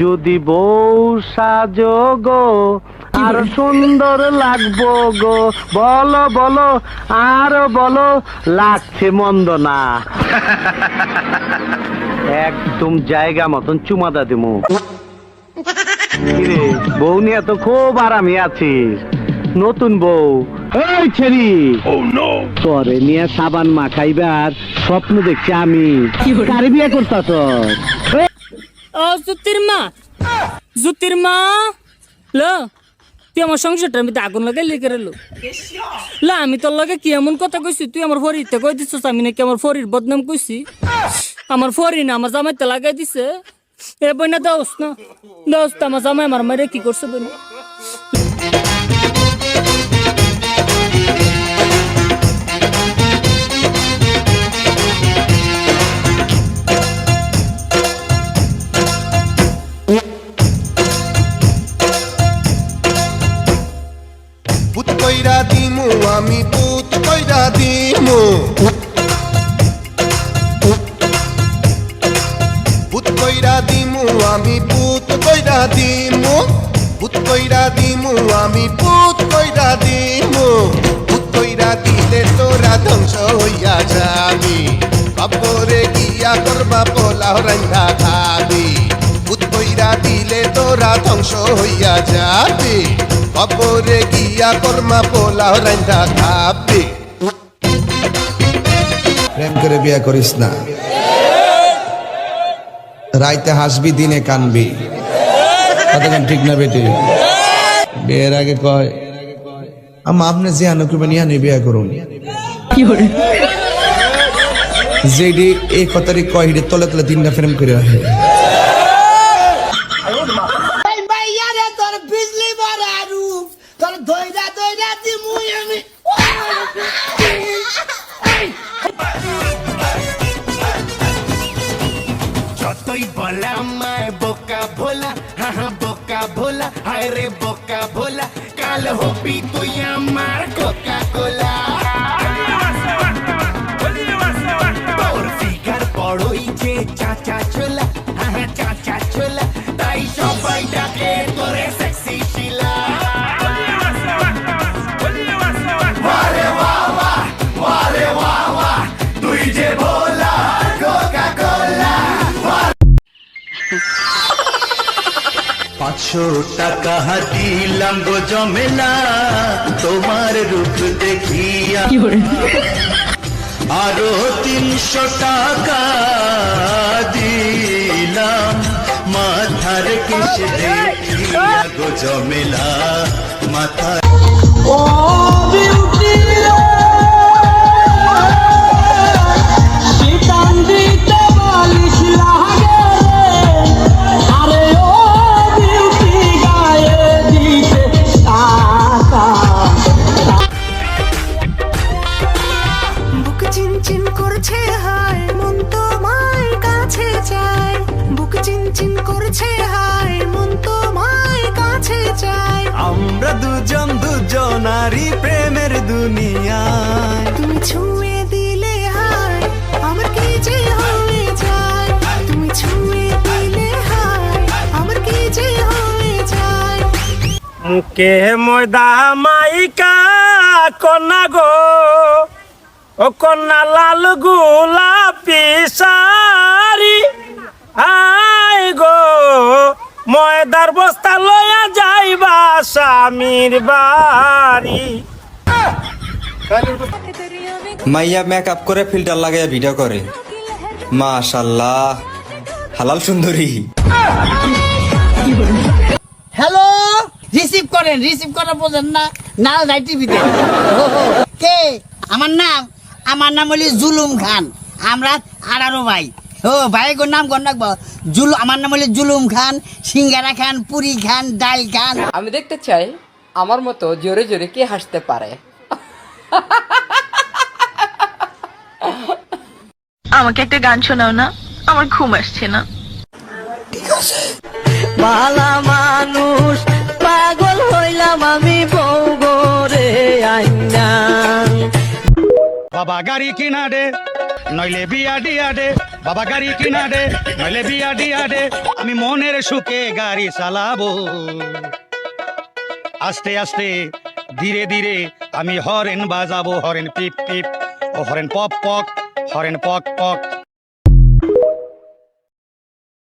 যদি বউ সাজো গো আর সুন্দর লাগবো গো। বলো বলো আর বলো লাগছে মন্দ না একদম জায়গা মতন চুমাদা দিমু। কিরে বউ নিয়ে তো খুব আরামে আছিস। নতুন বউ। এই ছেড়ি। তোরে নিয়ে সাবান মাখাইবার স্বপ্ন দেখছি আমি। কারে বিয়ে করতাছ? ও, জুতির মা। ল, তুই আমার সংসারটার মধ্যে আগুন লাগাই লেগে রেলো লা, আমি তোর লগে কি এমন কথা কইছি? তুই আমার ফরিতে কই দিছিস? আমি নাকি আমার ফরির বদনাম কইছি। আমার ফরি না, আমার জামাইতে লাগাই দিছে। এ বইনা দাওস না। দাওস তো আমার জামাই আমার মারে কি করছে বইনা? পুত কইরা দিমু পুত কইরা দিলে তোরা ধ্বংস হইয়া যাবি। কবরে গিয়া করবা পোলাও রান্ধা খাবি। পুত কইরা দিলে তোরা ধ্বংস হইয়া যাবি। গিয়া কর্মা রান্ধা খাবি। প্রেম করে বিয়ে করিস না। রাইতে হাসবি, দিনে কানবি। ঠিক না বেটি? বিয়ের আগে কয় আমা আপনি যে আনো করবেন ইয়ানি বিয়া করুন। যেডি এই কথাটি কয় হিডে তলে তলে তিনটা ফ্রেম করে রাখে। তোর বিজলি মারা রূপ তোর দইরা দইরা দিমুই আমি। ভোলা হায় বোকা ভোলা কাল হবি তুই আমার কোকা পাঁচশো টাকা দিলাম গো জমেলা তোমার রূপ দেখিয়া আরও তিনশো টাকা দিলাম মাথার কিস দেখিয়া গো জমেলা মাথার বুক করছে হায় মন তোমায় কাছে চায় আমরা দুজন দুজনারই প্রেমের দুনিয়ায়। তুমি ছুঁয়ে দিলে হায় আমার কি যে হয়ে যায়? তুমি ছুঁয়ে দিলে হায় আমার কি যে হয়ে যায়? মুখে ময়দা মাইকা কন্যা গো। ও কন্যা লাল গোলাপি ময়দার বস্তা লয়া যাইবা স্বামীর বাড়ি। মাইয়া মেকআপ করে ফিল্টার লাগাইয়া ভিডিও করে। মাশাল্লাহ হালাল সুন্দরী। হ্যালো রিসিভ করেন রিসিভ করা বোঝেন না না যাই টিভিতে কে? আমার নাম আমার নাম হলি জুলুম খান। আমরা আঠারো ভাই। ও ভাই গোর নাম গণ রাখব? জুল আমার নাম হলি জুলুম খান সিঙ্গারা খান পুরি খান ডাল খান। আমি দেখতে চাই আমার মতো জোরে জোরে কে হাসতে পারে। আমাকে একটা গান শোনাও না আমার ঘুম আসছে না। ভালা মানুষ পাগল হইলাম আমি বউ গোরে আইনা। বাবা গাড়ি কিনা দে। নইলে বিয়া ডিয়া দে, বাবা গাড়ি কিনা দে, নইলে বিয়া ডিয়া দে, আমি মনের সুখে গাড়ি চালাবো। আস্তে আস্তে, ধীরে ধীরে আমি হরেন বাজাবো, হরেন পিপ পিপ, ও হরেন পপ পক, হরেন পক পক।